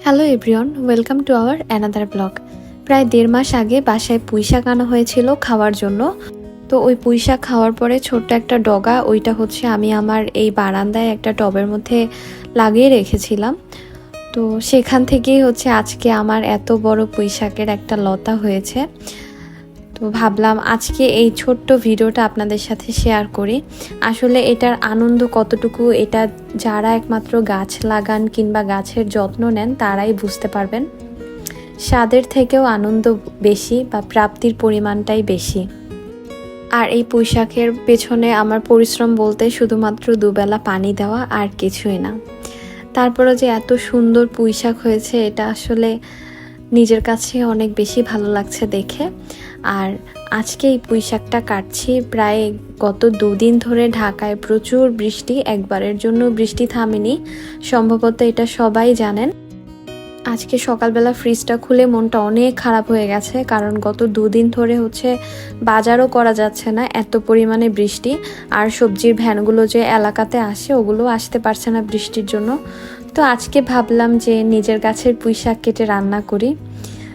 Hello everyone welcome to our another blog প্রায় দেড় মাস আগে বাসায় পুঁইশাক আনা হয়েছিল খাওয়ার জন্য। তো ওই পুঁইশাক খাওয়ার পরে ছোট্ট একটা ডগা, ওইটা হচ্ছে আমি আমার এই বারান্দায় একটা টবের মধ্যে লাগিয়ে রেখেছিলাম। তো সেখান থেকেই হচ্ছে আজকে আমার এত বড় পুঁইশাকের একটা লতা হয়েছে। তো ভাবলাম আজকে এই ছোট্ট ভিডিওটা আপনাদের সাথে শেয়ার করি। আসলে এটার আনন্দ কতটুকু, এটা যারা একমাত্র গাছ লাগান কিংবা গাছের যত্ন নেন, তারাই বুঝতে পারবেন। স্বাদের থেকেও আনন্দ বেশি বা প্রাপ্তির পরিমাণটাই বেশি। আর এই পুঁইশাকের পেছনে আমার পরিশ্রম বলতে শুধুমাত্র দুবেলা পানি দেওয়া আর কিছুই না। তারপরে যে এত সুন্দর পুঁইশাক হয়েছে, এটা আসলে নিজের কাছে অনেক বেশি ভালো লাগছে দেখে। আর আজকে এই পুঁইশাকটা কাটছি প্রায় গত দুদিন ধরে ঢাকায় প্রচুর বৃষ্টি, একবারের জন্য বৃষ্টি থামেনি। সম্ভবত এটা সবাই জানেন। আজকে সকালবেলা ফ্রিজটা খুলে মনটা অনেক খারাপ হয়ে গেছে, কারণ গত দুদিন ধরে হচ্ছে বাজারও করা যাচ্ছে না এত পরিমাণে বৃষ্টি। আর সবজির ভ্যানগুলো যে এলাকাতে আসে, ওগুলো আসতে পারছে না বৃষ্টির জন্য। তো আজকে ভাবলাম যে নিজের গাছের পুঁই শাক কেটে রান্না করি।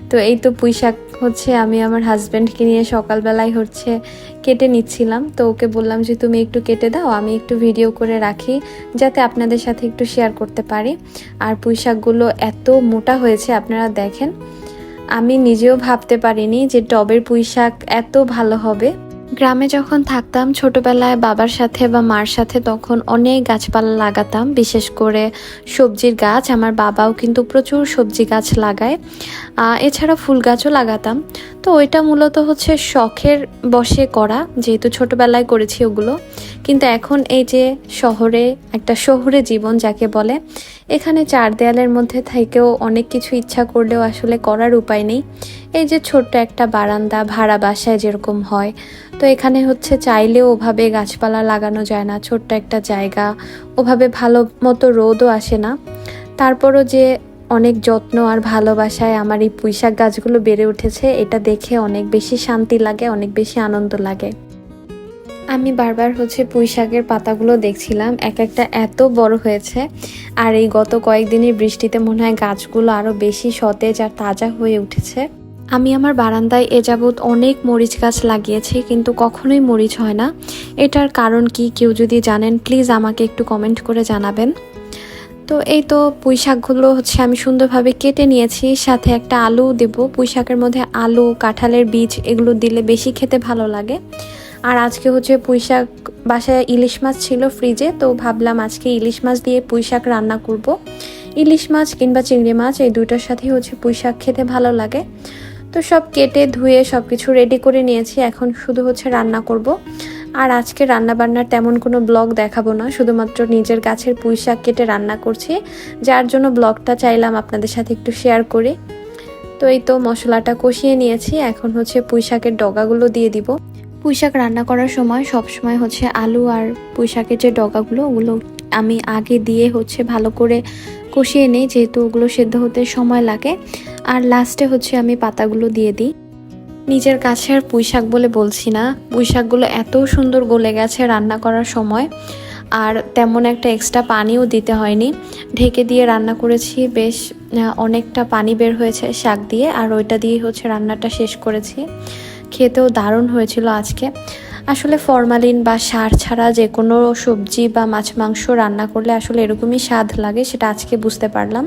তো এই তো পুঁই শাক হচ্ছে আমি আমার হাজব্যান্ডকে নিয়ে সকালবেলায় হচ্ছে কেটে নিচ্ছিলাম। তো ওকে বললাম যে, তুমি একটু কেটে দাও, আমি একটু ভিডিও করে রাখি, যাতে আপনাদের সাথে একটু শেয়ার করতে পারি। আর পুঁই শাকগুলো এত মোটা হয়েছে, আপনারা দেখেন। আমি নিজেও ভাবতে পারিনি যে টবের পুঁই শাক এত ভালো হবে। গ্রামে যখন থাকতাম, ছোটবেলায় বাবার সাথে বা মার সাথে তখন অনেক গাছপালা লাগাতাম, বিশেষ করে সবজির গাছ। আমার বাবাও কিন্তু প্রচুর সবজি গাছ লাগায়। এছাড়া ফুল গাছও লাগাতাম। তো ওইটা মূলত হচ্ছে শখের বসে করা, যেহেতু ছোটবেলায় করেছি ওগুলো। কিন্তু এখন এই যে শহরে, একটা শহুরে জীবন যাকে বলে এখানে চার দেয়ালের মধ্যে থেকেও অনেক কিছু ইচ্ছা করলেও আসলে করার উপায় নেই। এই যে ছোট্ট একটা বারান্দা ভাড়া বাসায় যেরকম হয়। তো এখানে হচ্ছে চাইলেও ওভাবে গাছপালা লাগানো যায় না, ছোট্ট একটা জায়গা, ওভাবে ভালো মতো রোদও আসে না। তারপরও যে অনেক যত্ন আর ভালোবাসায় আমার এই পুঁইশাক গাছগুলো বেড়ে উঠেছে, এটা দেখে অনেক বেশি শান্তি লাগে, অনেক বেশি আনন্দ লাগে। আমি বারবার হচ্ছে পুঁই শাকের পাতাগুলো দেখছিলাম, এক একটা এত বড় হয়েছে। আর এই গত কয়েকদিনের বৃষ্টিতে মনে হয় গাছগুলো আরও বেশি সতেজ আর তাজা হয়ে উঠেছে। আমি আমার বারান্দায় এ যাবৎ অনেক মরিচ গাছ লাগিয়েছি, কিন্তু কখনোই মরিচ হয় না। এটার কারণ কি কেউ যদি জানেন, প্লিজ আমাকে একটু কমেন্ট করে জানাবেন। তো এই তো পুঁই শাকগুলো হচ্ছে আমি সুন্দরভাবে কেটে নিয়েছি, সাথে একটা আলু দেব। পুঁই শাকের মধ্যে আলু, কাঁঠালের বীজ, এগুলো দিলে বেশি খেতে ভালো লাগে। আর আজকে হচ্ছে পুঁই শাক বাসায় ইলিশ মাছ ছিল ফ্রিজে তো ভাবলাম আজকে ইলিশ মাছ দিয়ে পুঁই শাক রান্না করব। ইলিশ মাছ কিংবা চিংড়ি মাছ, এই দুইটার সাথেই হচ্ছে পুঁই শাক খেতে ভালো লাগে। তো সব কেটে, ধুয়ে সব কিছু রেডি করে নিয়েছি, এখন শুধু হচ্ছে রান্না করব। আর আজকে রান্না বান্নার তেমন কোনো ব্লগ দেখাবো না, শুধুমাত্র নিজের গাছের পুঁই শাক কেটে রান্না করছি। যার জন্য ব্লগটা চাইলাম আপনাদের সাথে একটু শেয়ার করি। তো এই তো মশলাটা কষিয়ে নিয়েছি, এখন হচ্ছে পুঁই শাকের ডগাগুলো দিয়ে দিব। পুঁই শাক রান্না করার সময় সব সময় হচ্ছে আলু আর পুঁই শাকের যে ডগাগুলো, ওগুলো আমি আগে দিয়ে হচ্ছে ভালো করে কষিয়ে নিই, যেহেতু ওগুলো সেদ্ধ হতে সময় লাগে। আর লাস্টে হচ্ছে আমি পাতাগুলো দিয়ে দিই। নিজের কাছে পুঁই শাক বলে বলছি না। পুঁই শাকগুলো এত সুন্দর গলে গেছে রান্না করার সময়। আর তেমন একটা এক্সট্রা পানিও দিতে হয়নি। ঢেকে দিয়ে রান্না করেছি, বেশ অনেকটা পানি বের হয়েছে শাক দিয়ে। আর ওইটা দিয়ে হচ্ছে রান্নাটা শেষ করেছি। খেতেও দারুণ হয়েছিল আজকে। আসলে ফরমালিন বা সার ছাড়া যে কোনো সবজি বা মাছ, মাংস রান্না করলে আসলে এরকমই স্বাদ লাগে, সেটা আজকে বুঝতে পারলাম।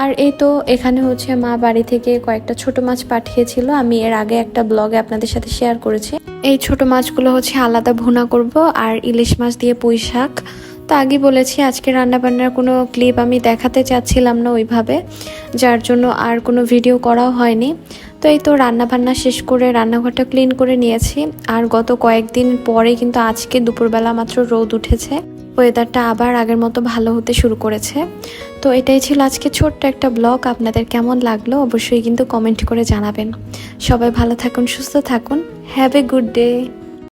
আর এই তো এখানে হচ্ছে মা বাড়ি থেকে কয়েকটা ছোট মাছ পাঠিয়েছিল। আমি এর আগে একটা ব্লগে আপনাদের সাথে শেয়ার করেছি। এই ছোট মাছগুলো হচ্ছে আলাদা ভুনা করব আর ইলিশ মাছ দিয়ে পুঁই শাক। তো আগে বলেছি, আজকে রান্নাবান্নার কোনো ক্লিপ আমি দেখাতে চাচ্ছিলাম না ওইভাবে, যার জন্য আর কোনো ভিডিও করাও হয়নি। তো এই তো রান্নাবান্না শেষ করে রান্নাঘরটা ক্লিন করে নিয়েছি। আর গত কয়েকদিন পরে কিন্তু আজকে দুপুরবেলা মাত্র রোদ উঠেছে। ওয়েদারটা আবার আগের মতো ভালো হতে শুরু করেছে। তো এটাই ছিল আজকে ছোট্ট একটা ব্লগ। আপনাদের কেমন লাগল অবশ্যই কিন্তু কমেন্ট করে জানাবেন। সবাই ভালো থাকুন, সুস্থ থাকুন। Have a good day